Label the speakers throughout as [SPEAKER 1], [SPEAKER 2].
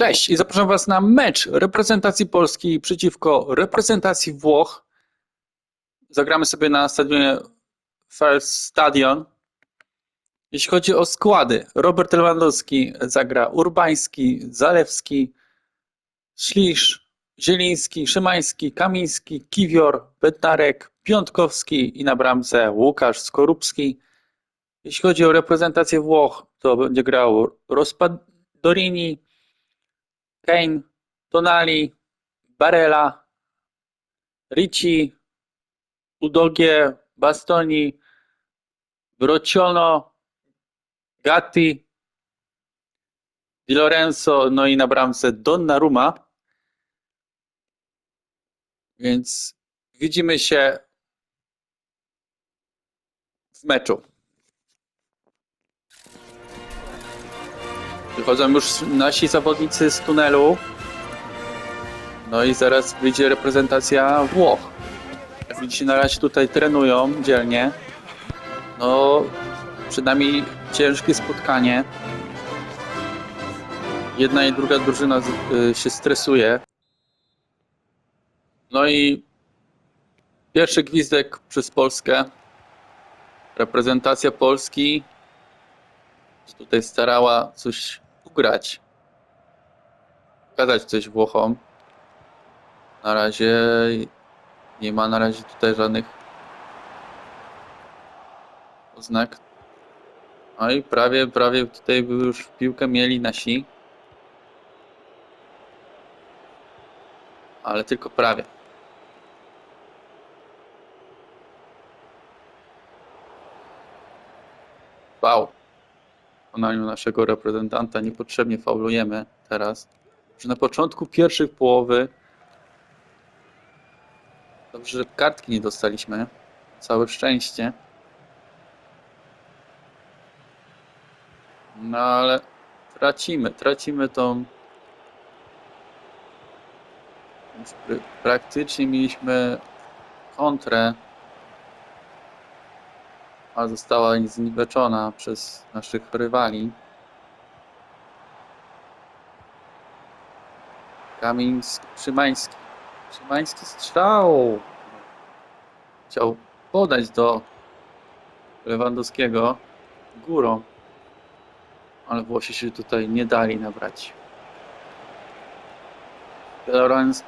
[SPEAKER 1] Cześć i zapraszam Was na mecz reprezentacji Polski przeciwko reprezentacji Włoch. Zagramy sobie na stadionie First Stadion. Jeśli chodzi o składy, Robert Lewandowski zagra Urbański, Zalewski, Szlisz, Zieliński, Szymański, Kamiński, Kiwior, Bednarek, Piątkowski i na bramce Łukasz Skorupski. Jeśli chodzi o reprezentację Włoch, to będzie grał Rospadorini, Kane, Tonali, Barella, Ricci, Udogie, Bastoni, Brociono, Gatti, Di Lorenzo, no i na bramce Donnarumma. Więc widzimy się w meczu. Wychodzą już nasi zawodnicy z tunelu. No i zaraz wyjdzie reprezentacja Włoch. Jak widzicie, na razie tutaj trenują dzielnie. No, przed nami ciężkie spotkanie. Jedna i druga drużyna y, się stresuje. No i pierwszy gwizdek przez Polskę. Reprezentacja Polski tutaj starała coś ugrać. Pokazać coś Włochom. Na razie nie ma na razie tutaj żadnych oznak. No i prawie, prawie tutaj już piłkę mieli nasi. Ale tylko prawie. Wow. W wykonaniu naszego reprezentanta niepotrzebnie faulujemy teraz. Że na początku pierwszej połowy dobrze, że kartki nie dostaliśmy. Całe szczęście. No ale tracimy, tracimy tą. Praktycznie mieliśmy kontrę, a została zniweczona przez naszych rywali. Kamiński, Szymański. Szymański strzał. Chciał podać do Lewandowskiego górą ale Włosi się tutaj nie dali nabrać.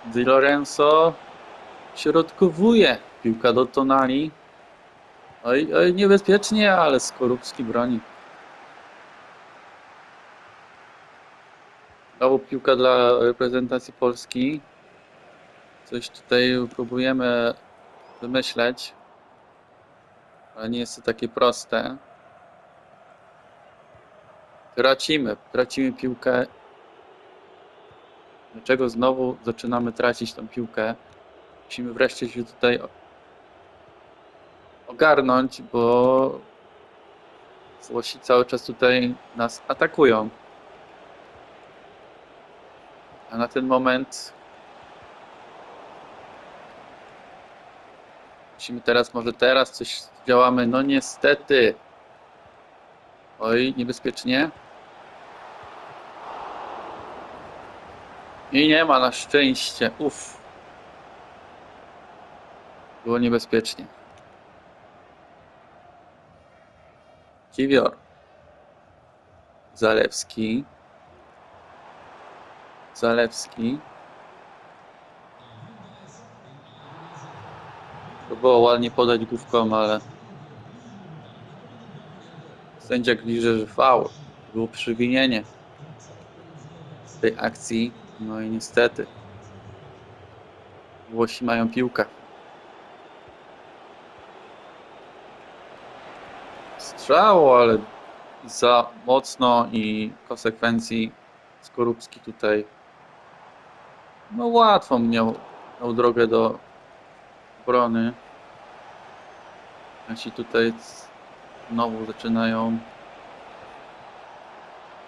[SPEAKER 1] Di Lorenzo środkowuje. Piłka do Tonali. Oj, oj, niebezpiecznie, ale Skorupski broni. Znowu piłka dla reprezentacji Polski. Coś tutaj próbujemy wymyśleć, ale nie jest to takie proste. Tracimy, tracimy piłkę. Dlaczego znowu zaczynamy tracić tą piłkę? Musimy wreszcie się tutaj ogarnąć, bo Włosi cały czas tutaj nas atakują. A na ten moment musimy teraz, może teraz coś działamy. No niestety. Oj, niebezpiecznie. I nie ma na szczęście. Uff. Było niebezpiecznie. Kiwior. Zalewski. Zalewski. Próbował ładnie podać główką, ale sędzia liczy, że faul. Było przewinienie w tej akcji. No i niestety Włosi mają piłkę. Strzał, ale za mocno i konsekwencji Skorupski tutaj no łatwo miał, miał drogę do obrony. Nasi tutaj znowu zaczynają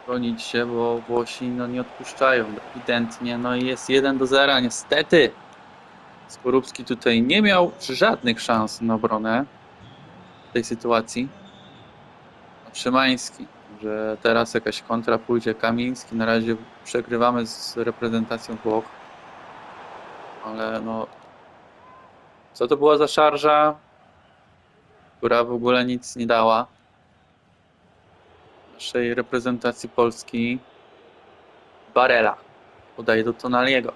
[SPEAKER 1] bronić się, bo Włosi no, nie odpuszczają ewidentnie. No i jest 1 do 0, niestety. Skorupski tutaj nie miał żadnych szans na obronę w tej sytuacji. Szymański że teraz jakaś kontra pójdzie Kamiński. Na razie przegrywamy z reprezentacją Włoch. Ale no. Co to była za szarża, która w ogóle nic nie dała naszej reprezentacji Polski? Barela. Podaje do Tonaliego.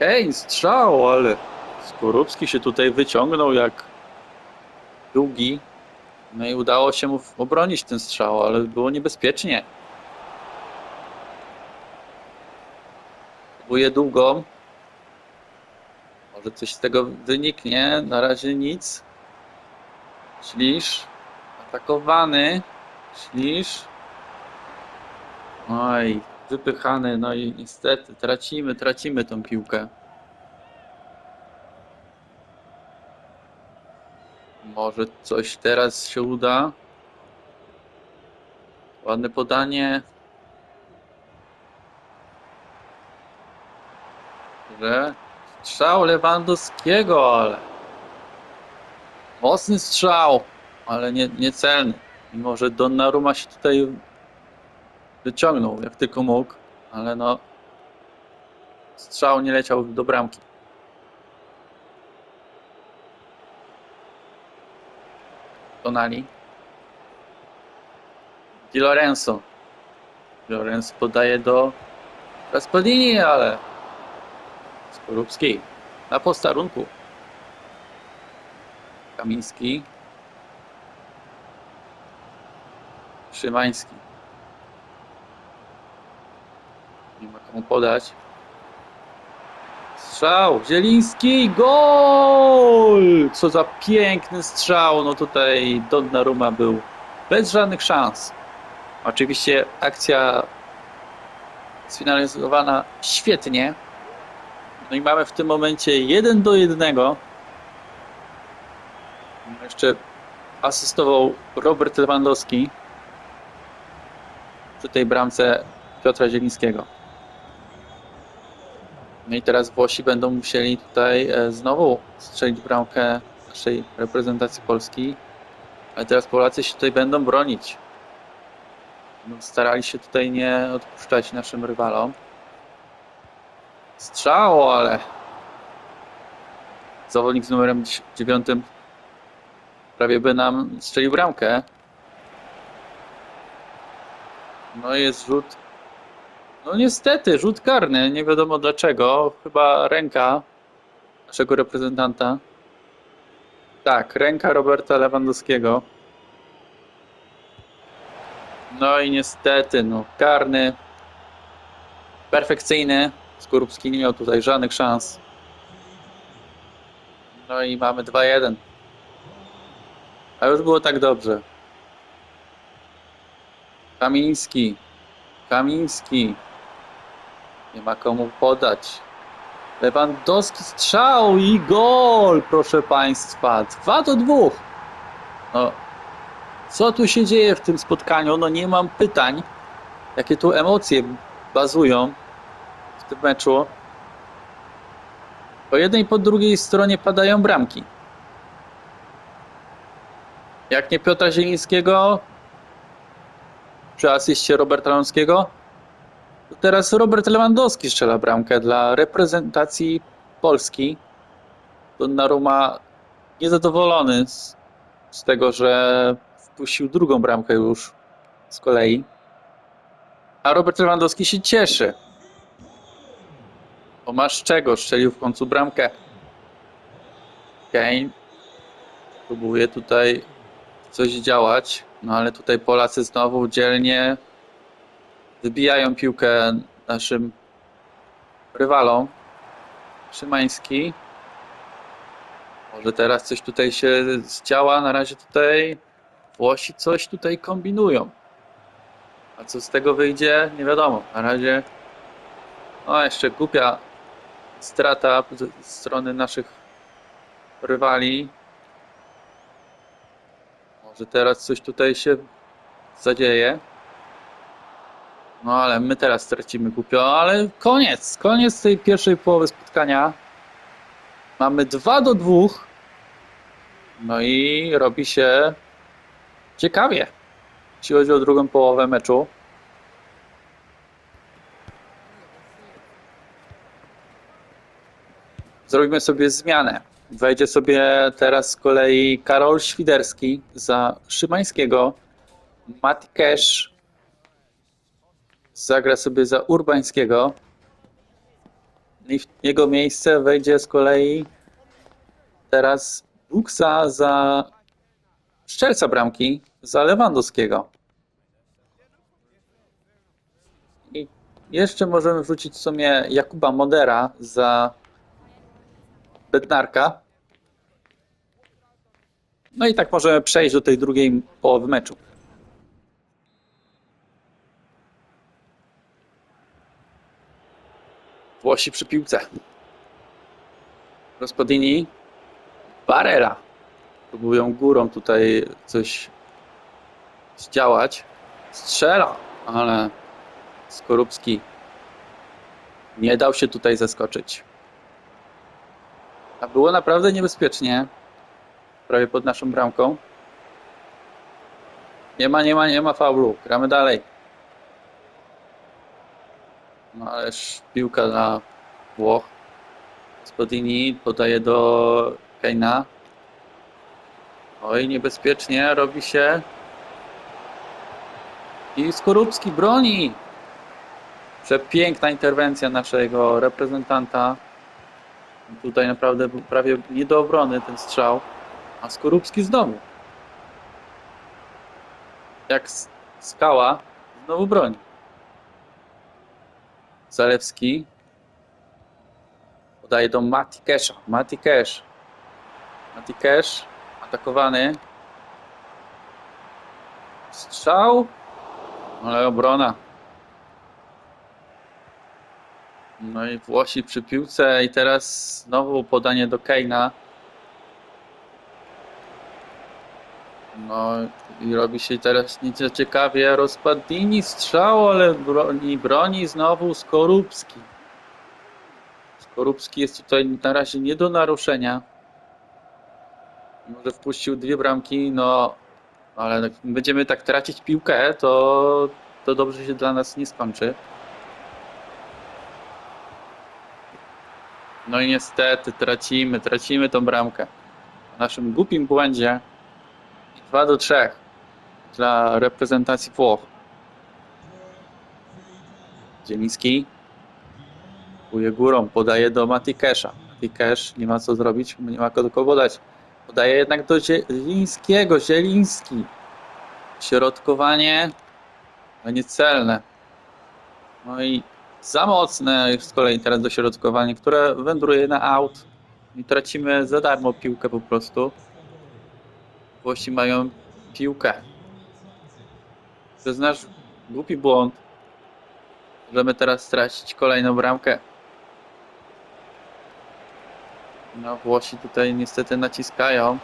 [SPEAKER 1] Ej, strzał, ale Skorupski się tutaj wyciągnął jak długi. No i udało się mu obronić ten strzał, ale było niebezpiecznie. Próbuje długą. Może coś z tego wyniknie. Na razie nic. Ślisz. Atakowany. Ślisz. Oj, wypychany. No i niestety tracimy, tracimy tą piłkę. Może coś teraz się uda. Ładne podanie. Że strzał Lewandowskiego, ale mocny strzał, ale nie, niecelny. Mimo, że Donnarumma się tutaj wyciągnął jak tylko mógł, ale no strzał nie leciał do bramki. Tonali. Di Lorenzo. Di Lorenzo podaje do Raspadini, ale Skorupski na postarunku. Kamiński. Szymański. Nie ma komu podać. Strzał, Zieliński, gol! Co za piękny strzał, no tutaj Donnarumma był bez żadnych szans. Oczywiście akcja sfinalizowana świetnie. No i mamy w tym momencie 1 do 1. Jeszcze asystował Robert Lewandowski przy tej bramce Piotra Zielińskiego. No i teraz Włosi będą musieli tutaj e, znowu strzelić bramkę naszej reprezentacji Polski. Ale teraz Polacy się tutaj będą bronić. Będą starali się tutaj nie odpuszczać naszym rywalom. Strzał, ale zawodnik z numerem 9 prawie by nam strzelił bramkę. No i jest rzut no niestety, rzut karny, nie wiadomo dlaczego. Chyba ręka naszego reprezentanta. Tak, ręka Roberta Lewandowskiego. No i niestety, no karny. Perfekcyjny. Skorupski nie miał tutaj żadnych szans. No i mamy 2-1. A już było tak dobrze. Kamiński. Kamiński. Nie ma komu podać. Lewandowski strzał i gol, proszę Państwa. 2 do 2. No, co tu się dzieje w tym spotkaniu? No nie mam pytań. Jakie tu emocje bazują w tym meczu. Po jednej i po drugiej stronie padają bramki. Jak nie Piotra Zielińskiego przy asyście Roberta to teraz Robert Lewandowski strzela bramkę dla reprezentacji Polski. Donnarumma niezadowolony z, z tego, że wpuścił drugą bramkę już z kolei. A Robert Lewandowski się cieszy. Bo masz czego, strzelił w końcu bramkę. Kane próbuje tutaj coś działać, no ale tutaj Polacy znowu dzielnie wybijają piłkę naszym rywalom. Szymański. Może teraz coś tutaj się zdziała. Na razie tutaj Włosi coś tutaj kombinują. A co z tego wyjdzie, nie wiadomo. Na razie no jeszcze głupia strata z strony naszych rywali. Może teraz coś tutaj się zadzieje. No ale my teraz stracimy głupio, ale koniec, koniec tej pierwszej połowy spotkania. Mamy 2 do 2. No i robi się ciekawie. jeśli chodzi o drugą połowę meczu. Zrobimy sobie zmianę. Wejdzie sobie teraz z kolei Karol Świderski za Szymańskiego. Mati Cash zagra sobie za Urbańskiego. I w jego miejsce wejdzie z kolei teraz Buksa za strzelca bramki za Lewandowskiego. I jeszcze możemy wrzucić w sumie Jakuba Modera za Bednarka. No i tak możemy przejść do tej drugiej połowy meczu. Włosi przy piłce. Gospodini. Barela. Próbują górą tutaj coś zdziałać. Strzela, ale Skorupski nie dał się tutaj zaskoczyć. A było naprawdę niebezpiecznie. Prawie pod naszą bramką. Nie ma, nie ma, nie ma faulu. Gramy dalej. No ależ piłka dla Włoch. Spodini podaje do Keina. Oj, niebezpiecznie robi się. I Skorupski broni. Przepiękna interwencja naszego reprezentanta. Tutaj naprawdę prawie nie do obrony ten strzał. A Skorupski znowu. Jak s- skała, znowu broni. Zalewski. Podaje do Mati Kesha. Mati. Atakowany. Strzał. Ale obrona. No i Włosi przy piłce i teraz znowu podanie do Keina. No i robi się teraz nic ciekawie. Rozpadini strzał, ale broni, broni znowu Skorupski. Skorupski jest tutaj na razie nie do naruszenia. Może wpuścił dwie bramki, no ale jak będziemy tak tracić piłkę, to, to dobrze się dla nas nie skończy. No i niestety tracimy, tracimy tą bramkę. W naszym głupim błędzie 2 do 3 dla reprezentacji Włoch. Zieliński kuje górą, podaje do Mati Kesha. Mati Cash nie ma co zrobić, nie ma kogo podać. Podaje jednak do Zielińskiego, Zieliński. Środkowanie, no niecelne. No i za mocne jest z kolei teraz dośrodkowanie, które wędruje na out i tracimy za darmo piłkę po prostu. Włosi mają piłkę. To jest nasz głupi błąd. Możemy teraz stracić kolejną bramkę. No Włosi tutaj niestety naciskają.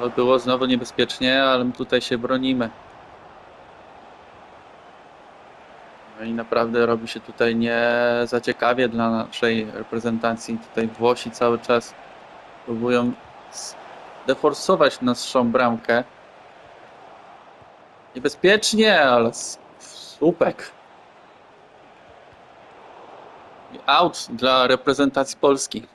[SPEAKER 1] To było znowu niebezpiecznie, ale my tutaj się bronimy. No i naprawdę robi się tutaj nie za ciekawie dla naszej reprezentacji. Tutaj Włosi cały czas próbują deforsować naszą bramkę. Niebezpiecznie, ale słupek. Out dla reprezentacji Polski.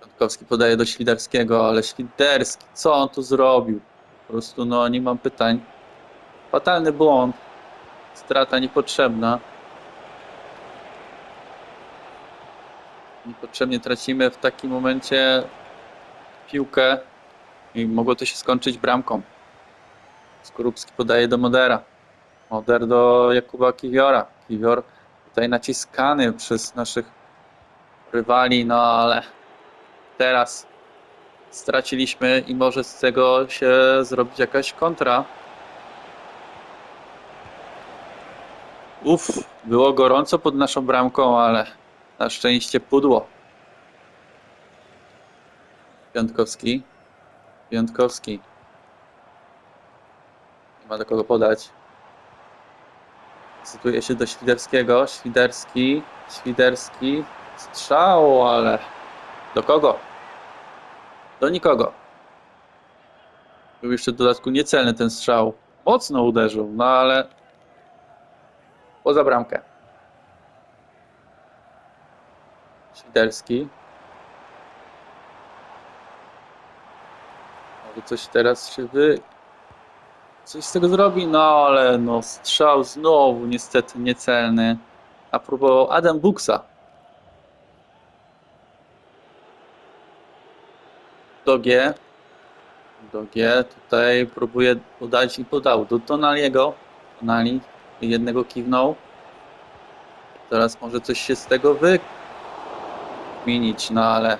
[SPEAKER 1] Piątkowski podaje do Świderskiego, ale Świderski, co on tu zrobił? Po prostu, no, nie mam pytań. Fatalny błąd. Strata niepotrzebna. Niepotrzebnie tracimy w takim momencie piłkę i mogło to się skończyć bramką. Skorupski podaje do Modera. Moder do Jakuba Kiwiora. Kiwior tutaj naciskany przez naszych rywali, no ale teraz straciliśmy i może z tego się zrobić jakaś kontra. Uff, było gorąco pod naszą bramką, ale na szczęście pudło. Piątkowski. Piątkowski. Nie ma do kogo podać. Cytuje się do Świderskiego. Świderski. Świderski. Strzał, ale do kogo? Do nikogo. Był jeszcze w dodatku niecelny ten strzał. Mocno uderzył, no ale poza bramkę. Świderski. Coś teraz się wy... Coś z tego zrobi, no ale no strzał znowu niestety niecelny. A próbował Adam Buksa. Do G. Do G. Tutaj próbuje podać i podał do Tonaliego. Tonali jednego kiwnął. Teraz może coś się z tego wykminić, no ale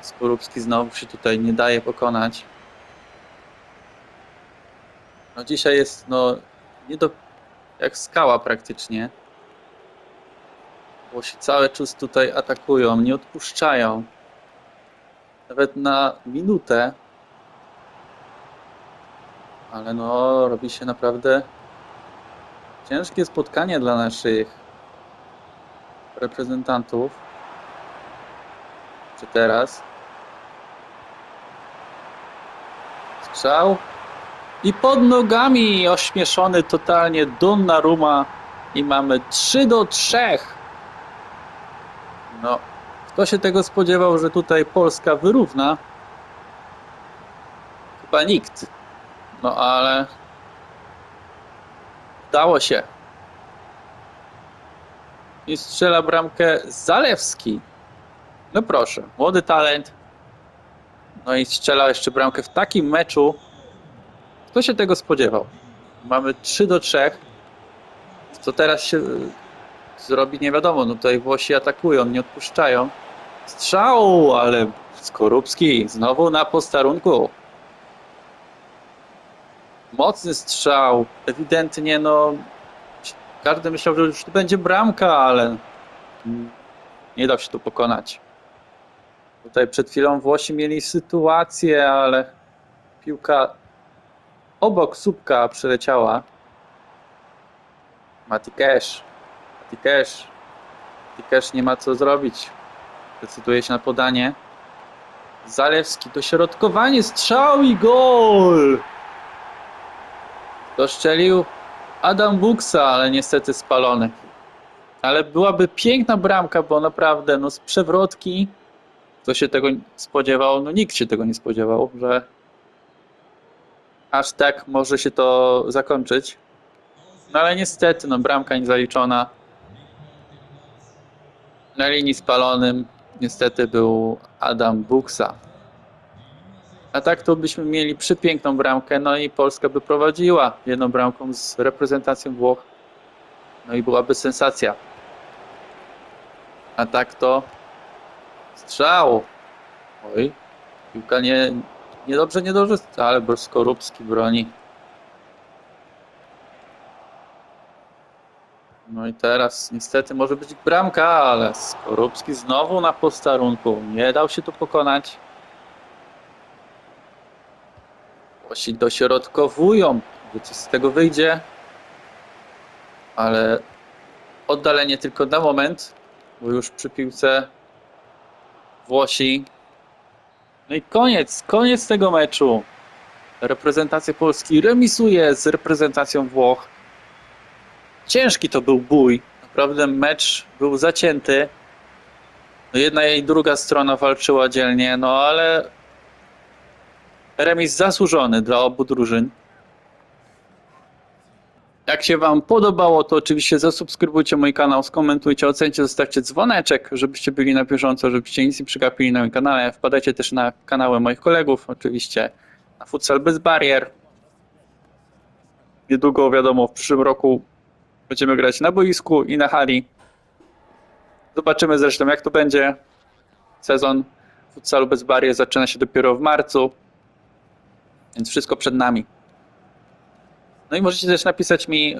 [SPEAKER 1] Skorupski znowu się tutaj nie daje pokonać. No dzisiaj jest no nie do jak skała praktycznie. Się cały czas tutaj atakują, nie odpuszczają. Nawet na minutę. Ale no, robi się naprawdę ciężkie spotkanie dla naszych reprezentantów. Czy teraz? Strzał. I pod nogami ośmieszony totalnie Donnarumma i mamy 3 do 3. No, kto się tego spodziewał, że tutaj Polska wyrówna? Chyba nikt. No ale udało się. I strzela bramkę Zalewski. No proszę, młody talent. No i strzela jeszcze bramkę w takim meczu. Kto się tego spodziewał? Mamy 3 do 3. Co teraz się y, zrobi, nie wiadomo. No tutaj Włosi atakują, nie odpuszczają. Strzał, ale Skorupski znowu na postarunku. Mocny strzał. Ewidentnie, no. Każdy myślał, że już tu będzie bramka, ale nie dał się tu pokonać. Tutaj przed chwilą Włosi mieli sytuację, ale piłka obok słupka przeleciała. Mati Cash. Mati Cash. Mati Cash nie ma co zrobić. Decyduje się na podanie. Zalewski, dośrodkowanie, strzał i gol! Doszczelił Adam Buksa, ale niestety spalony. Ale byłaby piękna bramka, bo naprawdę no z przewrotki kto się tego spodziewał? No nikt się tego nie spodziewał, że aż tak może się to zakończyć. No ale niestety, no bramka niezaliczona. Na linii spalonym niestety był Adam Buksa. A tak to byśmy mieli przepiękną bramkę, no i Polska by prowadziła jedną bramką z reprezentacją Włoch. No i byłaby sensacja. A tak to strzał. Oj, piłka nie, niedobrze, niedobrze, ale Skorupski broni. No i teraz niestety może być bramka, ale Skorupski znowu na postarunku. Nie dał się tu pokonać. Włosi dośrodkowują, coś z tego wyjdzie. Ale oddalenie tylko na moment, bo już przy piłce Włosi. No i koniec, koniec tego meczu. Reprezentacja Polski remisuje z reprezentacją Włoch. Ciężki to był bój. Naprawdę mecz był zacięty. No jedna i druga strona walczyła dzielnie, no ale remis zasłużony dla obu drużyn. Jak się Wam podobało, to oczywiście zasubskrybujcie mój kanał, skomentujcie, ocencie, zostawcie dzwoneczek, żebyście byli na bieżąco, żebyście nic nie przegapili na moim kanale. Wpadajcie też na kanały moich kolegów, oczywiście na Futsal Bez Barier. Niedługo, wiadomo, w przyszłym roku będziemy grać na boisku i na hali. Zobaczymy zresztą, jak to będzie. Sezon Futsalu Bez Barier zaczyna się dopiero w marcu, więc wszystko przed nami. No i możecie też napisać mi,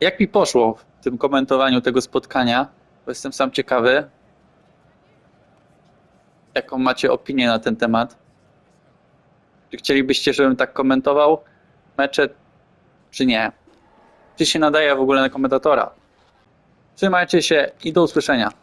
[SPEAKER 1] jak mi poszło w tym komentowaniu tego spotkania, bo jestem sam ciekawy, jaką macie opinię na ten temat. Czy chcielibyście, żebym tak komentował mecze, czy nie? Czy się nadaje w ogóle na komentatora? Trzymajcie się i do usłyszenia.